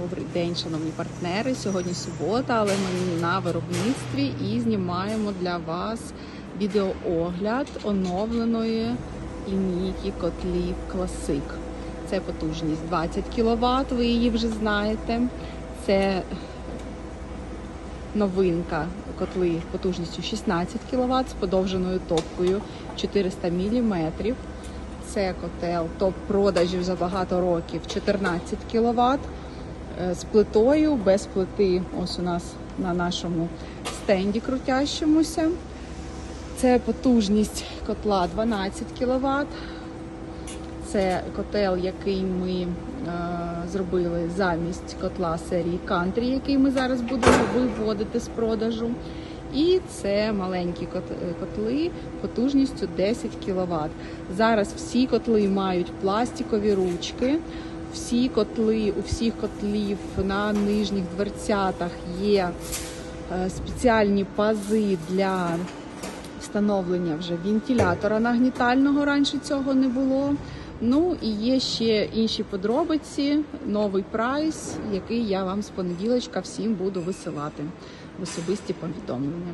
Добрий день, шановні партнери. Сьогодні субота, але ми на виробництві і знімаємо для вас відеоогляд оновленої лінійки котлів Класик. Це потужність 20 кВт, ви її вже знаєте. Це новинка котли потужністю 16 кВт з подовженою топкою 400 мм. Це котел топ продажів за багато років 14 кВт з плитою, без плити. Ось у нас на нашому стенді крутящомуся. Це потужність котла 12 кВт. Це котел, який ми е, зробили замість котла серії Country, який ми зараз будемо виводити з продажу. І це маленькі котли потужністю 10 кВт. Зараз всі котли мають пластикові ручки. Всі котли, у всіх котлів на нижніх дверцятах є е, спеціальні пази для встановлення вже вентилятора нагнітального. Раніше цього не було. Ну і є ще інші подробиці, новий прайс, який я вам з понеділочка всім буду висилати в особисті повідомлення.